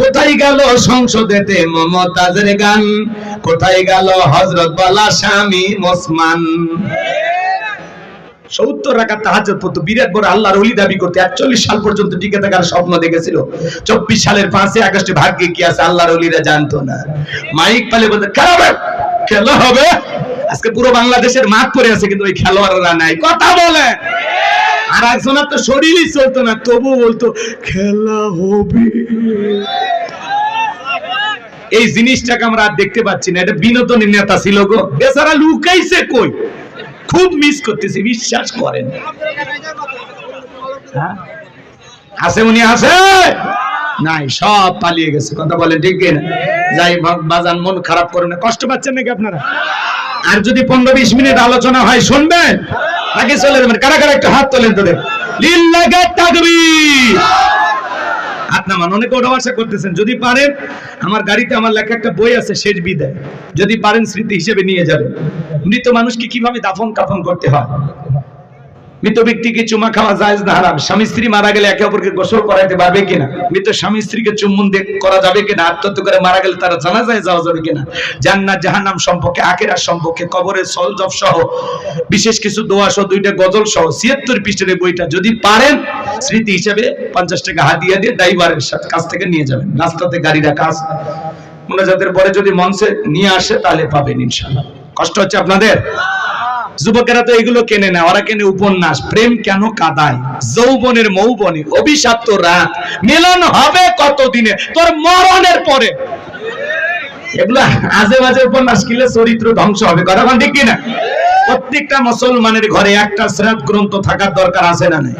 কোথায় গেল সংসদেতে মমতাজের গান? কোথায় গেল হজরত বালা স্বামী দেখেছিল। চব্বিশ সালের জানতো না। মাইক পালে বলতে, খেলা হবে আজকে পুরো বাংলাদেশের আছে, কিন্তু ওই খেলোয়াড়রা নাই। কথা বলে। আর একজনের তো শরীরই চলতো না, তবু বলতো, খেলা হবে। এই জিনিসটাকে আমরা আর দেখতে পাচ্ছি না, এটা বিনোদনের নেতা ছিল গো। বেচারা লুকাইছে কই? খুব মিস করতেছি, বিশ্বাস করেন। হ্যাঁ? আছে উনি আছে? নাই, সব পালিয়ে গেছে, কথা বলেন ঠিক না যাই বাজান, মন খারাপ করুন না, কষ্ট পাচ্ছেন নাকি আপনারা? আর যদি পনেরো বিশ মিনিট আলোচনা হয়, শুনবেন? নাকি চলে যাবেন, কারা কারা একটু হাত তোলেন তোদের যদি পারেন, আমার গাড়িতে আমার লেখা একটা বই আছে, শেষ বিদায়। যদি পারেন, স্মৃতি হিসেবে নিয়ে যাবেন। মৃত মানুষকে কীভাবে দাফন কাফন করতে হয়? মৃত ব্যক্তিকে চুমা খাওয়া যায় না, হারাম। স্বামী স্ত্রী মারা গেলে একে অপরকে গোসল করাইতে পারবে কিনা? মৃত স্বামী স্ত্রীকে চুম্বন করা যাবে কিনা? আত্মহত্যা করে মারা গেলে তারা জানা যায় যাওয়া যাবে কিনা? জান্নাত, জাহান্নাম সম্পর্কে, আখেরাত সম্পর্কে, কবরের সলজব সহ, বিশেষ কিছু দোয়া সহ, দুইটা গজল সহ, ছিয়াত্তর পৃষ্ঠের বইটা যদি পারেন, স্মৃতি হিসেবে পঞ্চাশ টাকা হাতিয়ে দিয়ে ড্রাইভারের সাথে কাছ থেকে নিয়ে যাবেন। রাস্তাতে গাড়ি রাখা আছে। মোনাজাতের পরে যদি মঞ্চে নিয়ে আসে, তাহলে পাবেন ইনশাআল্লাহ। কষ্ট হচ্ছে আপনাদের? যুবকেরা তো এগুলো কেনে না, ওরা কেনে উপন্যাস। প্রেম কেন কাদায়? যৌবনের মৌবনে, অভিশাপ্ত রাত। মিলন হবে কতদিনে? তোর মরণের পরে। এগুলো আজে বাজে উপন্যাস কিনলে চরিত্র ধ্বংস হবে। কথা বল, ঠিক কিনা? প্রত্যেকটা মুসলমানের ঘরে একটা শ্রাদ গ্রন্থ থাকার দরকার আছে না নাই?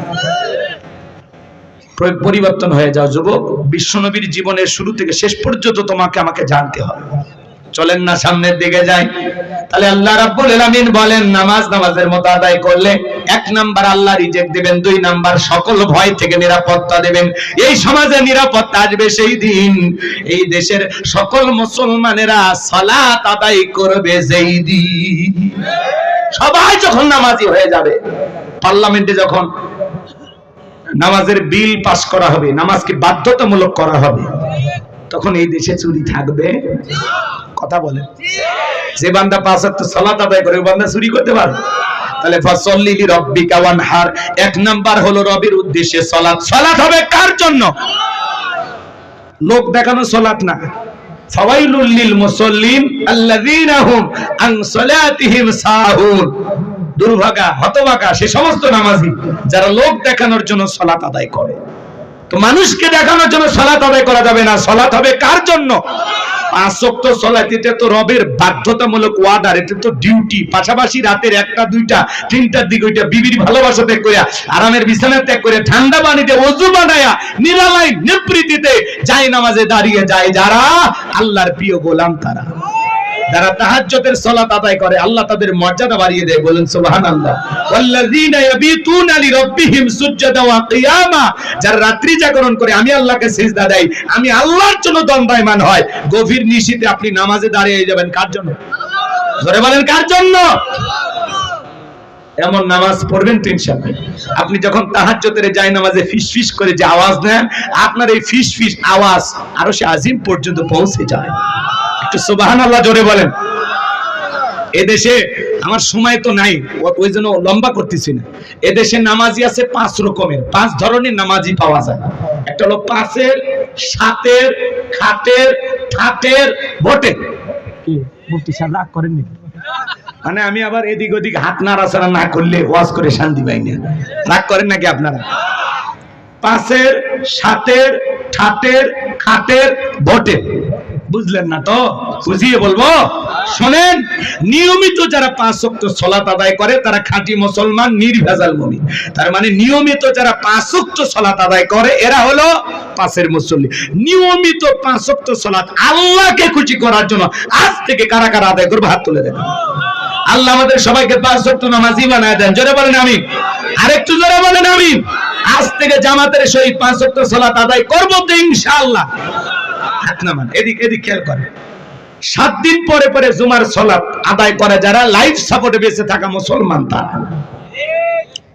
পরিবর্তন হয়ে যাও যুবক। বিশ্বনবীর জীবনের শুরু থেকে শেষ পর্যন্ত তোমাকে আমাকে জানতে হবে। চলেন না সামনের দিকে যাই। তাহলে আল্লাহ রাব্বুল আলামিন বলেন, নামাজ নামাজের মতো আদায় করলে এক নাম্বার আল্লাহ রিজেক্ট দিবেন, দুই নাম্বার সকল ভয় থেকে নিরাপত্তা দেবেন। এই সমাজে নিরাপত্তা আসবে সেই দিন। এই দেশের সকল মুসলমানেরা সালাত আদায় করবে যেই দিন। সবাই যখন নামাজি হয়ে যাবে, পার্লামেন্টে যখন নামাজের বিল পাস করা হবে, নামাজকে বাধ্যতামূলক করা হবে, তখন এই দেশে চুরি থাকবে। কথা বলে যে বান্দা পাঁচ ওয়াক্ত সালাত আদায় করে ওই বান্দা চুরি করতে পারে তাহলে ফাসল্লি লিরাব্বিকা ওয়ানহার। এক নাম্বার হলো রবির উদ্দেশ্যে সালাত। সালাত হবে কার জন্য? লোক দেখানো সালাত না। ফাওয়াইলুল লিল মুসাল্লিন আল্লাযীনা হুম আন সালাতিহিম সাহুন। দুর্ভাগা, হতভাগা, সে সমস্ত নামাজি, যারা লোক দেখানোর জন্য সালাত আদায় করে। তো মানুষকে দেখানোর জন্য সালাত আদায় করা যাবে না। সালাত হবে কার জন্য? ওয়াক্ত সালাত, এটা তো রবের বাধ্যতামূলক ওয়ার্ডার এটা তো ডিউটি পাশাপাশি রাতের একটা, দুইটা, তিনটার দিকে ওইটা বিবির ভালোবাসা ত্যাগ করিয়া, আরামের বিছানা ত্যাগ করে ঠান্ডা পানিতে অজু বানায়া নিরালায় নিবৃত্তিতে যায় নামাজে দাঁড়িয়ে যায় যারা আল্লাহর প্রিয় গোলাম তারা। যারা তাহাজ্জুদের সালাত আদায় করে, আল্লাহ তাদের মর্যাদা বাড়িয়ে দেয়, বলেন সুবহানাল্লাহ। ওয়াল্লাযীনা ইয়াবিতুনা লিরাব্বিহিম সুজদাা ওয়া কিয়ামা। যারা রাত্রি জাগরণ করে, আমি আল্লাহকে সিজদা দেই, আমি আল্লাহর জন্য দণ্ডায়মান হয়। গভীর নিশীতে আপনি নামাজে দাঁড়িয়ে যাবেন, কার জন্য? ধরে বলেন, কার জন্য? এমন নামাজ পড়বেন তো ইনশাআল্লাহ। আপনি যখন তাহাজ্জুদের যায় নামাজে ফিস ফিস করে যে আওয়াজ নেন, আপনার এই ফিস ফিস আওয়াজ আরও সে আজিম পর্যন্ত পৌঁছে যায়। একটু সুবহানাল্লাহ জোরে বলেন। এদেশে আমার সময় তো নাই ওই জন্য লম্বা করতেছি না। এদেশে নামাজি আছে পাঁচ রকমের পাঁচ ধরনের নামাজি পাওয়া যায়। একটা হলো পাঁচের সাতের খাটের ঠাটের ভোটের। মুফতি সাহেব রাগ করেননি? মানে আমি আবার এদিক ওদিক হাত নাড়াচাড়া না করলে ওয়াজ করে শান্তি পাই না। রাগ করেন নাকি আপনারা? পাঁচের সাতের ঠাটের খাটের ভোটের। বুঝলেন না তো? বুঝিয়ে বলব? শোনেন, নিয়মিত যারা পাঁচ ওয়াক্ত সলাত আদায় করে, তারা খাঁটি মুসলমান, নির্ভেজাল মুমিন। তার মানে নিয়মিত যারা পাঁচ ওয়াক্ত সলাত আদায় করে, এরা হলো পাঁচের মুসল্লি। নিয়মিত পাঁচ ওয়াক্ত সলাত আল্লাহকে খুশি করার জন্য আজ থেকে কারা কারা আদায় করবে? হাত তুলে দেন আল্লাহ আমাদের সবাইকে পাঁচ ওয়াক্ত নামাজি বানায় দেন। জোরে বলেন আমি আরেকটু জোরে বলেন আমি আজ থেকে জামাতের সহিত পাঁচ ওয়াক্ত সালাত আদায় করব তো ইনশাআল্লাহ। হাত নামান। এদিক এদিক খেয়াল করে। সাত দিন পরে পরে জুমার সলাত আদায় করে যারা লাইফ সাপোর্টে বেঁচে থাকা মুসলমান তারা।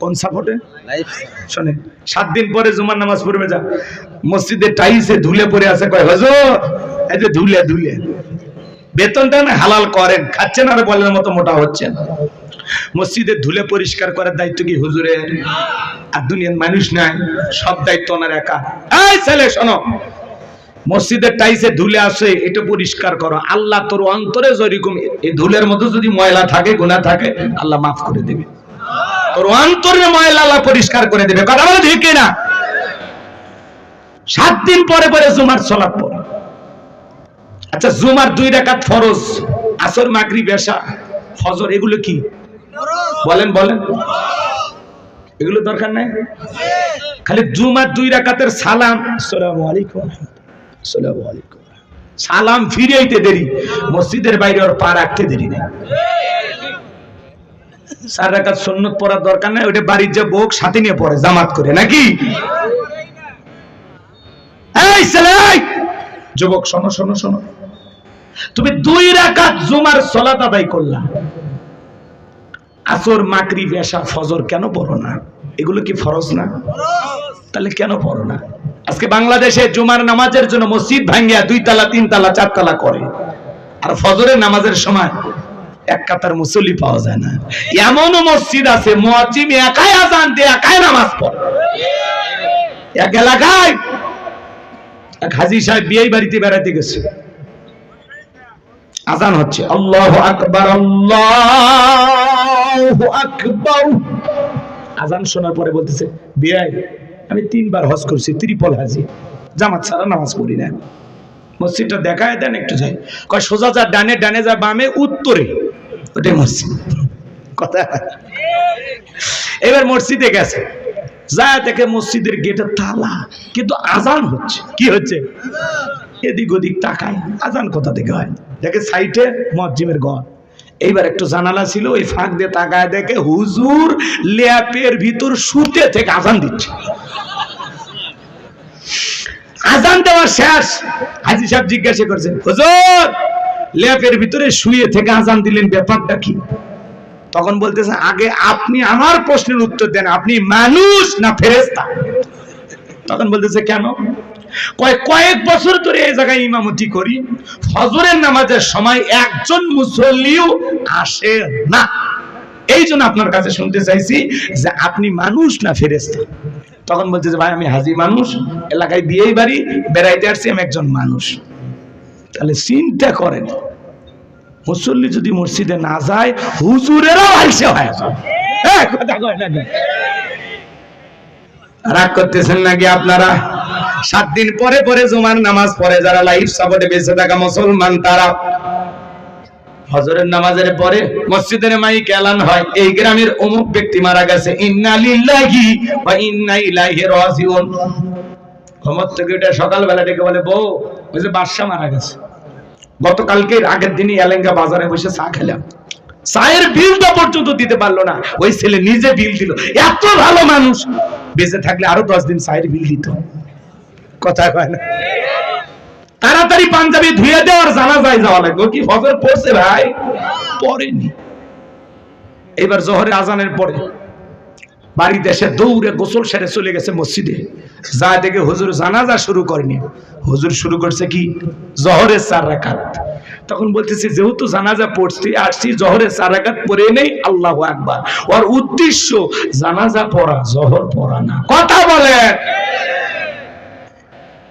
কোন সাপোর্টে? শোনে সাত দিন পরে জুমার নামাজ পড়বে যা। মসজিদে টাইলসে ধুলে পড়ে আছে কয় হজুর এই যে ধুলে ধুলে। বেতনটা না হালাল করেন খাচ্ছেন আর বলের মতো মোটা হচ্ছেন। মসজিদে ধুলে পরিষ্কার করার দায়িত্ব কি হুজুরের? আর দুনিয়ার মানুষ নাই সব দায়িত্ব ওনার একা। এই ছেলে শোনো মসজিদের টাইসে ধুলে আসে এটা পরিষ্কার করো। আল্লাহ তোর অন্তরে যেরকম এই ধুলের মধ্যে যদি ময়লা থাকে গুনাহ থাকে আল্লাহ মাফ করে দেবে। তোর অন্তরে ময়লা আল্লাহ পরিষ্কার করে দেবে। কথা বলে ঠিক না সাত দিন পরে পরে জুমার সলাপ পর আচ্ছা জুমার দুই রাকাত ফরজ আসর মাগরি বেশা ফজর এগুলো কি? বলেন বলেন। এগুলো দরকার নাই? খালি জুমার দুই রাকাতের সালাম। আসসালামু আলাইকুম। সালাম ফিরিয়েইতে দেরি, মসজিদের বাইরে ওর পা রাখতে দেরি নেই। চার রাকাত সুন্নত পড়ার দরকার নাই ওটা বাড়ির যে বোক সাথে নিয়ে পড়ে, জামাত করে, নাকি? যুবক, শোনো শোনো শোনো। তুমি দুই রাকাত জুমার সলাত আদায় করলা। আসর মাকরি বেশা ফজর কেন পড়ো না? এগুলো কি ফরজ না? তাহলে কেন পড়ো না? আজকে বাংলাদেশে জুমার নামাজের জন্য মসজিদ ভাঙ্গিয়া দুই তালা, তিন তালা, চার তালা করে। আর ফজরের নামাজের সময় এক কাতার মুসল্লি পাওয়া যায় না। এমনও মসজিদ আছে মুয়াজ্জিম একাই আজান দিয়ে, একাই নামাজ পড়ে। এক এলাকায় এক হাজি সাহেব বিয়ে বাড়িতে বেড়াতে গেছে। আজান হচ্ছে। আল্লাহ আকবার আল্লাহ আকবার। আজান শোনার পরে বলতেছে, বিয়াই আমি তিনবার হজ করছি, ত্রিপল হাজি। জামাত ছাড়া নামাজ পড়ি না মসজিদটা দেখায় দেন, একটু যাই। কয়, সোজা যা, ডানে ডানে যা, বামে, উত্তরে। ওটাই মসজিদ। কথা এবার মসজিদে গেছে। যা দেখে মসজিদের গেটে তালা, কিন্তু আজান হচ্ছে। কি হচ্ছে? এদিক ওদিক তাকায়। আজান কোথা থেকে হয়? দেখে সাইটে মসজিমের ঘর। এইবার একটু জানালা ছিল, ওই ফাঁক দিয়ে তাকায় দেখে হুজুর ল্যাপের ভিতর শুতে থেকে আজান দিচ্ছে। আজান দেওয়া শেষ। হাজি সাহেব জিজ্ঞাসা করছেন, হুজুর, ল্যাপের ভিতরে শুয়ে থেকে আজান দিলেন ব্যাপারটা কি? তখন বলতেছে, আগে আপনি আমার প্রশ্নের উত্তর দেন, আপনি মানুষ না ফেরেস্তা তখন বলতেছে, কেন? কয়েক বছর ধরে এই জায়গায় ইমামতি করি। ফজরের নামাজের সময় একজন মুসল্লিও আসে না। এই জন্য আপনার কাছে শুনতে চাইছি যে আপনি মানুষ না ফেরেস্তা তখন বলছে যে ভাই আমি হাজি মানুষ এলাকায় বিয়েই বাড়ি বেড়াইতে আসছি আমি একজন মানুষ। তাহলে চিন্তা করেন। মুসল্লি যদি মসজিদে না যায় হুজুরেরও আইসে হয়ে। হ্যাঁ, রাগ করতেছেন নাকি আপনারা? সাত দিন পরে পরে জুমার নামাজ পড়ে যারা লাইফ সাপোর্টে বেঁচে থাকা মুসলমান তারা। হজরের নামাজের পরে মসজিদের হয়। এই গ্রামের অমুক ব্যক্তি মারা গেছে। সকালবেলা ডেকে বলে, বউ, ওই যে বাদশা মারা গেছে। গতকালকে আগের দিনই এলেঙ্গা বাজারে বসে চা খেলাম। চায়ের বিলটা পর্যন্ত দিতে পারল না। ওই ছেলে নিজে বিল দিল। এত ভালো মানুষ। বেঁচে থাকলে আরও দশ দিন চায়ের বিল দিত। কথা কয় না। তাড়াতাড়ি পাঞ্জাবি ধুয়ে দেওয়ার জানা যায় যাওয়া লাগবে। কি ফজর পড়ছে ভাই? পড়েনি। এবার জোহরে আজানের পরে বাড়িতে এসে দৌড়ে গোসল সেরে চলে গেছে মসজিদে। যা দেখে হুজুর জানাজা শুরু করেনি। হুজুর শুরু করছে কি? জহরের চার রাকাত। তখন বলতেছে, যেহেতু জানাজা পড়ছি, আসছি, জহরের চার রাকাত পড়ে নেই, আল্লাহ আকবার। ওর উদ্দেশ্য, জানাজা পড়া, জহর পড়া না। কথা বলেন।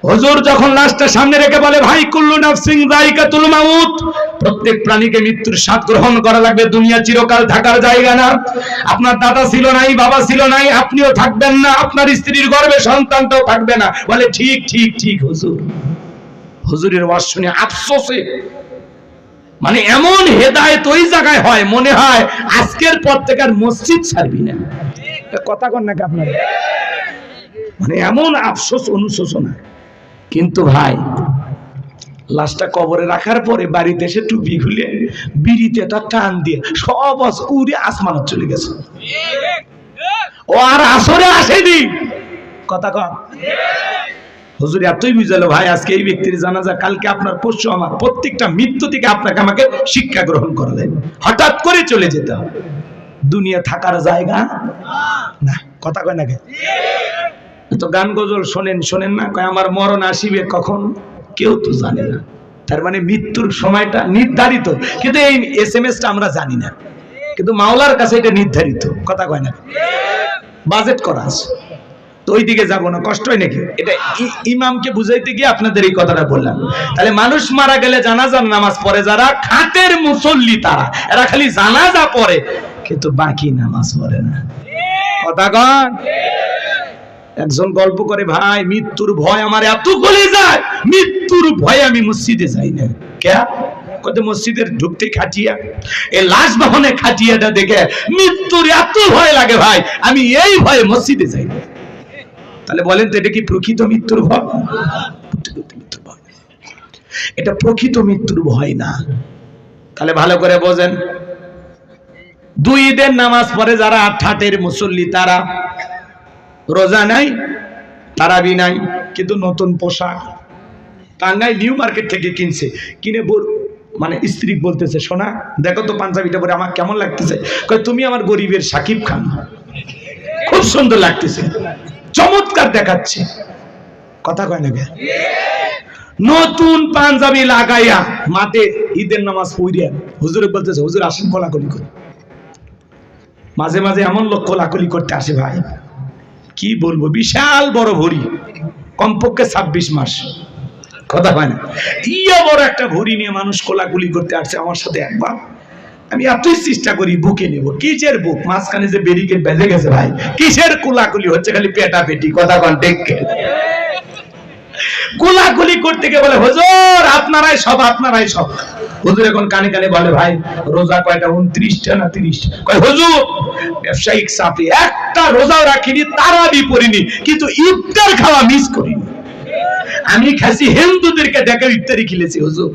হুজুর যখন লাশটা সামনে রেখে বলে, ভাই, কুল্লু নাফসিং যায়িকাতুল মাউত। প্রত্যেক প্রাণীকে মৃত্যুর স্বাদ গ্রহণ করা লাগবে, দুনিয়া চিরকাল থাকার জায়গা না। আপনার দাদা ছিল নাই, বাবা ছিল নাই, আপনিও থাকবেন না, আপনার স্ত্রীর গর্ভে সন্তানটাও থাকবে না। বলে, ঠিক ঠিক ঠিক, হুজুর। হুজুরের ওয়াজ শুনে আফসোসে মানে এমন হেদায়েত ওই জায়গায় হয়, মনে হয় আজকের পর থেকে আর মসজিদ ছাড়বি না। কথা কন নাকি আপনার? মানে এমন আফসোস, অনুশোচনা। কিন্তু ভাই, লাশটা কবরে রাখার পরে বাড়িতে এসে টুপি খুলে বিড়িতে তার টান দিয়ে সব উড়ে আসমানত চলে গেছে। ও আর আসরে আসেনি। কথা কম। হুজুর, এতই বুঝালো, ভাই, আজকে এই ব্যক্তির জানাজা, কালকে আপনার পরশু আমার। প্রত্যেকটা মৃত্যু থেকে আপনাকে আমাকে শিক্ষা গ্রহণ করা যায়। হঠাৎ করে চলে যেতে হবে। দুনিয়া থাকার জায়গা না। কথা কয় না কে? তো গান গজল শোনেন শোনেন না আমার মরণ আসিবে কখন? কেউ তো জানে না। তার মানে মৃত্যুর সময়টা নির্ধারিত। কিন্তু এই এস এম এসটা আমরা জানি না। কিন্তু মাওলার কাছে এটা নির্ধারিত। কথা কয় না? বাজেট করা আছে। তো ওই দিকে যাব না, কষ্ট হয় নাকি? এটা ইমামকে বুঝাইতে গিয়ে আপনাদের এই কথাটা বললাম। তাহলে মানুষ মারা গেলে জানাজার নামাজ পড়ে যারা, খাটের মুসল্লি তারা। এরা খালি জানাজা পড়ে, কিন্তু বাকি নামাজ পড়ে না। কথা কন? একজন গল্প করে, ভাই, মৃত্যুর ভয় আমার এত গলে যায়, মৃত্যুর ভয়ে আমি মসজিদে যাই না। কে কত মসজিদের ঢুকতে খাটিয়া, এই লাশ বাহনে খাটিয়াটা দেখে মৃত্যুর এত ভয় লাগে, ভাই, আমি এই ভয়ে মসজিদে যাই না। তাহলে বলেন তো, এটা কি প্রকৃত মৃত্যুর ভয়? মৃত্যুর এটা প্রকৃত মৃত্যুর ভয় না। তাহলে ভালো করে বোঝেন। দুই ঈদের নামাজ পরে যারা ঠাটের মুসল্লি, তারা রোজা নাই, তারাবি নাই, কিন্তু নতুন পোশাক। টাঙ্গাই নিউ মার্কেট থেকে কিনছে। কিনে মানে স্ত্রী বলতেছে সোনা দেখো তো পাঞ্জাবিটা পরে আমার কেমন লাগতেছে? তুমি আমার গরিবের সাকিব খান। খুব সুন্দর লাগতেছে। চমৎকার দেখাচ্ছে। কথা কয় না নতুন পাঞ্জাবি লাগাইয়া মাঠে ঈদের নামাজ পড়িয়া, হুজুরে বলতেছে, হুজুর, আসেন কোলাকুলি করে। মাঝে মাঝে এমন লোক কোলাকুলি করতে আসে ভাই। কি বলব? বিশাল বড় ভরি। কমপক্ষে ছাব্বিশ মাস। কথা হয় না। ইয়া বড় একটা ভরি নিয়ে মানুষ কোলাগুলি করতে আসছে আমার সাথে একবার। আমি এতই চেষ্টা করি বুকে নেব। কিসের বুক? মাঝখানে যে বেরিকে বেজে গেছে ভাই। কিসের কোলাকুলি হচ্ছে? খালি পেটা পেটি কথা কন টেককে কোলাকুলি করতে গিয়ে বলে, হুজুর, আপনারাই সব আপনারাই সব। হুজুর এখন কানে কানে বলে, ভাই, রোজা কয়টা? উনত্রিশটা না তিরিশটা? কয়, হুজুর, ব্যবসায়িক চাপে একটা রোজাও রাখিনি তারা পড়িনি, কিন্তু ইফতার খাওয়া মিস করিনি। আমি খাসি হিন্দুদেরকে দেখে ইফতারি খেলেছি, হুজুর।